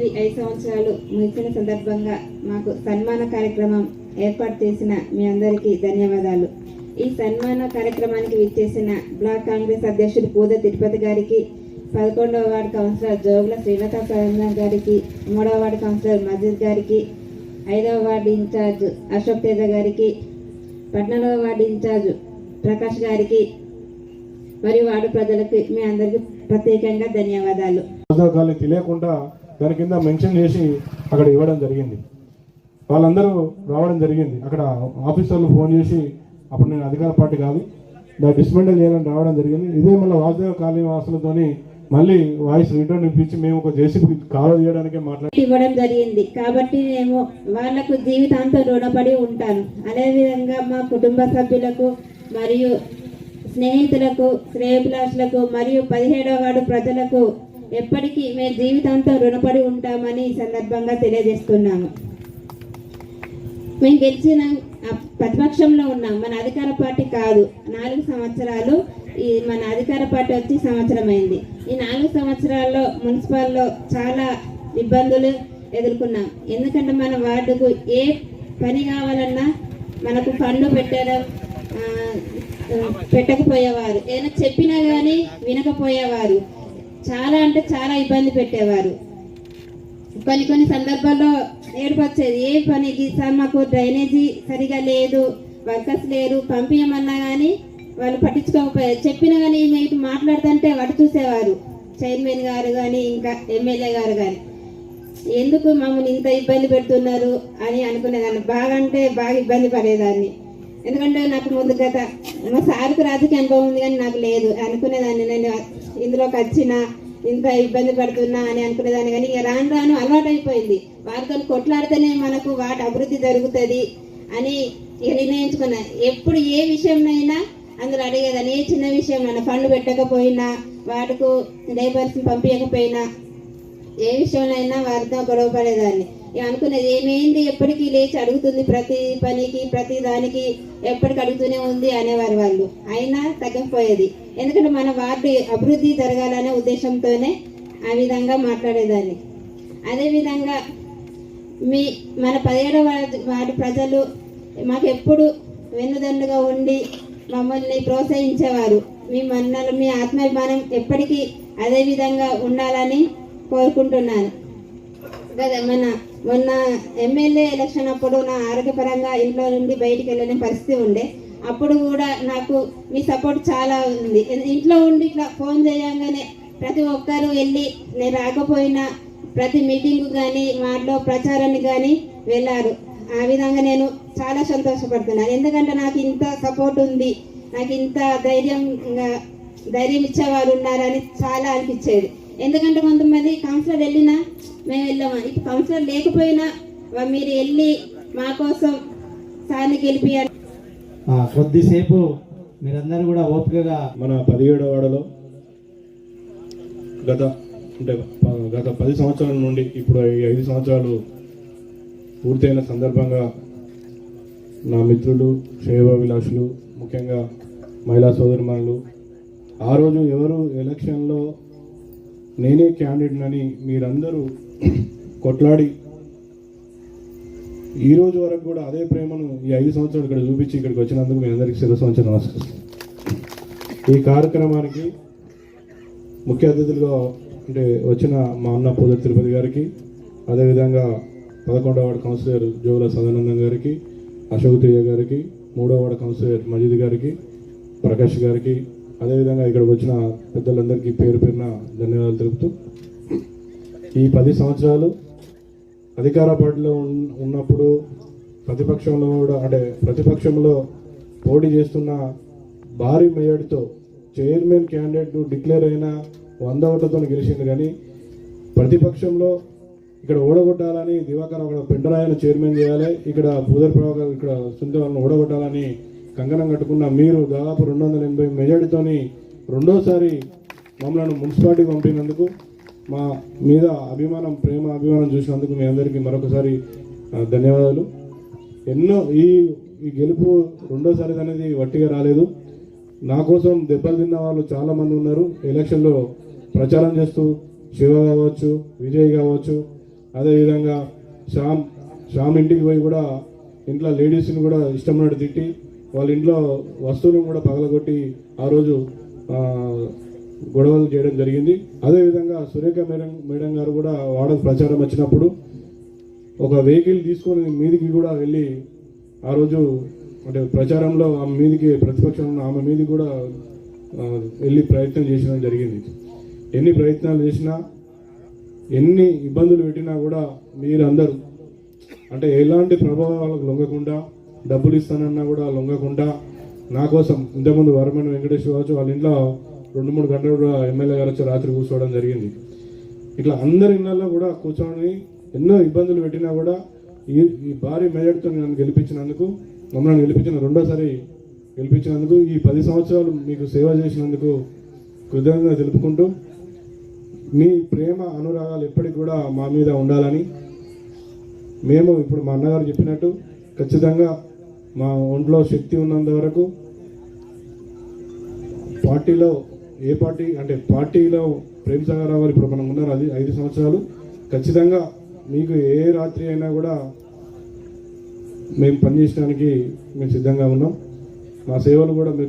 పదవి ఐదు సంవత్సరాలు ముగిసిన సందర్భంగా మాకు సన్మాన కార్యక్రమం ఏర్పాటు చేసిన మీ అందరికీ ధన్యవాదాలు. ఈ సన్మాన కార్యక్రమానికి విచ్చేసిన బ్లాక్ కాంగ్రెస్ అధ్యక్షుడు పూద తిరుపతి గారికి పదకొండవ వార్డు కౌన్సిలర్ జోగుల శ్రీలత ప్రధాన్ గారికి మూడవ వార్డు కౌన్సిలర్ మజీద్ గారికి ఐదవ వార్డు ఇన్ఛార్జ్ అశోక్ తేజ గారికి పద్నాలుగవ వార్డు ఇన్ఛార్జ్ ప్రకాష్ గారికి మరియు వార్డు ప్రజలకు మీ అందరికీ ప్రత్యేకంగా ధన్యవాదాలు. తెలియకుండా దాని కింద మెన్షన్ చేసి అక్కడ ఇవ్వడం జరిగింది. వాళ్ళందరూ రావడం జరిగింది. అక్కడ ఆఫీసర్లు ఫోన్ చేసి అప్పుడు నేను అధికార పార్టీ కాదు దాన్ని డిస్మెంటల్ చేయాలని రావడం జరిగింది. ఇదే మళ్ళీ వాసుదేవ కాలనీ వాసులతోని మళ్ళీ వాయిస్ రిటర్న్ ఇప్పించి మేము ఒక జేసీబీ కాలువ తీయడానికే మాట్లాడి ఇవ్వడం జరిగింది. కాబట్టి మేము వాళ్ళకు జీవితాంతం రుణపడి ఉంటాను. అదేవిధంగా మా కుటుంబ సభ్యులకు మరియు స్నేహితులకు శ్రేయభిలాషులకు మరియు పదిహేడవ వాడు ప్రజలకు ఎప్పటికీ మేము జీవితాంతం రుణపడి ఉంటామని ఈ సందర్భంగా తెలియజేస్తున్నాము. మేము గెలిచిన ప్రతిపక్షంలో ఉన్నాం. మన అధికార పార్టీ కాదు. నాలుగు సంవత్సరాలు ఈ మన అధికార పార్టీ వచ్చి సంవత్సరం అయింది ఈ నాలుగు సంవత్సరాల్లో మున్సిపాల్లో చాలా ఇబ్బందులు ఎదుర్కొన్నాం. ఎందుకంటే మన వార్డుకు ఏ పని కావాలన్నా మనకు ఫండ్ పెట్టడం పెట్టకపోయేవారు. ఏదైనా చెప్పినా కానీ వినకపోయేవారు. చాలా అంటే చాలా ఇబ్బంది పెట్టేవారు. కొన్ని కొన్ని సందర్భాల్లో ఏర్పరిచేది ఏ పనికి సార్ మాకు డ్రైనేజీ సరిగా లేదు వర్కర్స్ లేరు పంపించమన్నా కానీ వాళ్ళు పట్టించుకోకపోయారు చెప్పినా కానీ మీకు మాట్లాడుతుంటే వాటి చూసేవారు చైర్మన్ గారు కానీ ఇంకా ఎమ్మెల్యే గారు కానీ ఎందుకు మమ్మల్ని ఇంత ఇబ్బంది పెడుతున్నారు? అని అనుకునేదాన్ని. బాగా అంటే బాగా ఇబ్బంది పడేదాన్ని. ఎందుకంటే నాకు ముందు గత మా సార్కు రాజకీయ అనుభవం ఉంది కానీ నాకు లేదు. అనుకునేదాన్ని నేను. ఇందులోకి వచ్చిన ఇంత ఇబ్బంది పడుతున్నా అని అనుకునేదాన్ని కానీ ఇక రాను రాను అలవాటైపోయింది. అయిపోయింది వారితో కొట్లాడితేనే మనకు వాటి అభివృద్ధి జరుగుతుంది అని ఇక నిర్ణయించుకున్నా. ఎప్పుడు ఏ విషయంనైనా అందులో అడిగేదాన్ని. ఏ చిన్న విషయం ఫండ్ పెట్టకపోయినా వాటికు లేబర్స్ని పంపించకపోయినా ఏ విషయంలో వారితో గొడవ పడేదాన్ని. అనుకున్నది అనుకునేది ఏమైంది? ఎప్పటికీ లేచి అడుగుతుంది ప్రతి పనికి ప్రతి దానికి ఎప్పటికి అడుగుతూనే ఉంది అనేవారు వాళ్ళు. అయినా తగ్గకపోయేది ఎందుకంటే మన వార్డు అభివృద్ధి జరగాలనే ఉద్దేశంతోనే ఆ విధంగా మాట్లాడేదాన్ని. అదేవిధంగా మీ మన పదిహేడవ వార్డు ప్రజలు మాకు ఎప్పుడు వెన్నుదండుగా ఉండి మమ్మల్ని ప్రోత్సహించేవారు. మీ మన్నలు మీ ఆత్మాభిమానం ఎప్పటికీ అదే విధంగా ఉండాలని కోరుకుంటున్నాను. కదా మన మొన్న ఎమ్మెల్యే ఎలక్షన్ అప్పుడు నా ఆరోగ్యపరంగా ఇంట్లో నుండి బయటికి వెళ్ళని పరిస్థితి ఉండే. అప్పుడు కూడా నాకు మీ సపోర్ట్ చాలా ఉంది. ఇంట్లో ఉండి ఇట్లా ఫోన్ చేయంగానే ప్రతి ఒక్కరు వెళ్ళి నేను రాకపోయినా ప్రతి మీటింగ్ కానీ వాటిలో ప్రచారాన్ని కానీ వెళ్ళారు. ఆ విధంగా నేను చాలా సంతోషపడుతున్నాను. ఎందుకంటే నాకు ఇంత సపోర్ట్ ఉంది. నాకు ఇంత ధైర్యంగా ధైర్యం ఇచ్చేవారు ఉన్నారని చాలా అనిపించేది. ఎందుకంటే కొంతమంది కౌన్సిలర్ వెళ్ళినా మేము వెళ్ళామని ఇప్పుడు కౌన్సిలర్ లేకపోయినా మీరు వెళ్ళి మా కోసం సార్ని గెలిపియాలి కొద్దిసేపు మీరందరూ కూడా ఓపికగా మన పదిహేడవ వాడలో గత అంటే గత పది సంవత్సరాల నుండి ఇప్పుడు ఈ ఐదు సంవత్సరాలు పూర్తయిన సందర్భంగా నా మిత్రులు శ్రేయోభిలాషులు ముఖ్యంగా మహిళా సోదరిమణులు ఆ రోజు ఎవరు ఎలక్షన్లో నేనే క్యాండిడేట్ అని మీరందరూ కొట్లాడి ఈ రోజు వరకు కూడా అదే ప్రేమను ఈ ఐదు సంవత్సరాలు ఇక్కడ చూపించి ఇక్కడికి వచ్చినందుకు మీ అందరికీ శిరస్సు వంచి నమస్కారం ఈ కార్యక్రమానికి ముఖ్య అతిథులుగా అంటే వచ్చిన మా అన్న పూజ తిరుపతి గారికి అదేవిధంగా పదకొండవ వార్డు కౌన్సిలర్ జోగుల సదానందం గారికి అశోక్ తేజ గారికి మూడవ వార్డు కౌన్సిలర్ మజీద్ గారికి ప్రకాష్ గారికి అదేవిధంగా ఇక్కడికి వచ్చిన పెద్దలందరికీ పేరు పేరున ధన్యవాదాలు తెలుపుతూ ఈ పది సంవత్సరాలు అధికార పార్టీలో ఉన్- ఉన్నప్పుడు ప్రతిపక్షంలో కూడా అంటే ప్రతిపక్షంలో పోటీ చేస్తున్న భారీ మెజార్టీతో చైర్మన్ క్యాండిడేట్ డిక్లేర్ అయిన వంద ఓట్లతో గెలిచింది. కానీ ప్రతిపక్షంలో ఇక్కడ ఓడగొట్టాలని దివాకర్ అక్కడ పెండరాయన చైర్మన్ చేయాలి ఇక్కడ భూదర్ ప్రభాకర్ ఇక్కడ సుందరాలను ఓడగొట్టాలని కంకణం కట్టుకున్న మీరు దాదాపు రెండు వందల ఎనభై మెజార్టీతోని రెండోసారి మమ్మల్ని మున్సిపాలిటీకి పంపినందుకు మా మీద అభిమానం ప్రేమ అభిమానం చూసినందుకు మీ అందరికీ మరొకసారి ధన్యవాదాలు. ఎన్నో ఈ ఈ గెలుపు రెండోసారి అనేది వట్టిగా రాలేదు. నా కోసం దెబ్బలు తిన్న వాళ్ళు చాలామంది ఉన్నారు. ఎలక్షన్లో ప్రచారం చేస్తూ శివ కావచ్చు విజయ్ కావచ్చు అదేవిధంగా శ్యామ్ శ్యామ్ ఇంటికి పోయి కూడా ఇంట్లో లేడీస్ని కూడా ఇష్టమైనట్టు తిట్టి వాళ్ళ ఇంట్లో వస్తువులను కూడా పగలగొట్టి ఆ రోజు గొడవలు చేయడం జరిగింది. అదేవిధంగా సురేఖ మేడం మేడం గారు కూడా వాడకు ప్రచారం వచ్చినప్పుడు ఒక వెహికల్ తీసుకొని మీదికి కూడా వెళ్ళి ఆ రోజు అంటే ప్రచారంలో ఆమె మీదికి ప్రతిపక్షం ఉన్న ఆమె మీది కూడా వెళ్ళి ప్రయత్నం చేసిన జరిగింది. ఎన్ని ప్రయత్నాలు చేసినా ఎన్ని ఇబ్బందులు పెట్టినా కూడా మీరందరూ అంటే ఎలాంటి ప్రభావాలకు లొంగకుండా డబ్బులు ఇస్తానన్నా కూడా లొంగకుండా నా కోసం ఇంతకుముందు వరమని వెంకటేశ్వర కావచ్చు వాళ్ళ ఇంట్లో రెండు మూడు గంటలు కూడా ఎమ్మెల్యే గారు వచ్చి రాత్రి కూర్చోవడం జరిగింది. ఇట్లా అందరి ఇళ్ళలో కూడా కూర్చొని ఎన్నో ఇబ్బందులు పెట్టినా కూడా ఈ ఈ భారీ మెజార్టీతో నన్ను గెలిపించినందుకు మమ్మల్ని గెలిపించిన రెండోసారి గెలిపించినందుకు ఈ పది సంవత్సరాలు మీకు సేవ చేసినందుకు కృతజ్ఞత తెలుపుకుంటూ మీ ప్రేమ అనురాగాలు ఎప్పటికి కూడా మా మీద ఉండాలని మేము ఇప్పుడు మా అన్నగారు చెప్పినట్టు ఖచ్చితంగా మా ఒంట్లో శక్తి ఉన్నంత వరకు పార్టీలో ఏ పార్టీ అంటే పార్టీలో ప్రేమ్ సాగర్ గారు ఇప్పుడు మనం ఉన్నారు అది ఐదు సంవత్సరాలు. ఖచ్చితంగా మీకు ఏ రాత్రి అయినా కూడా మేము పనిచేయడానికి మేము సిద్ధంగా ఉన్నాం. మా సేవలు కూడా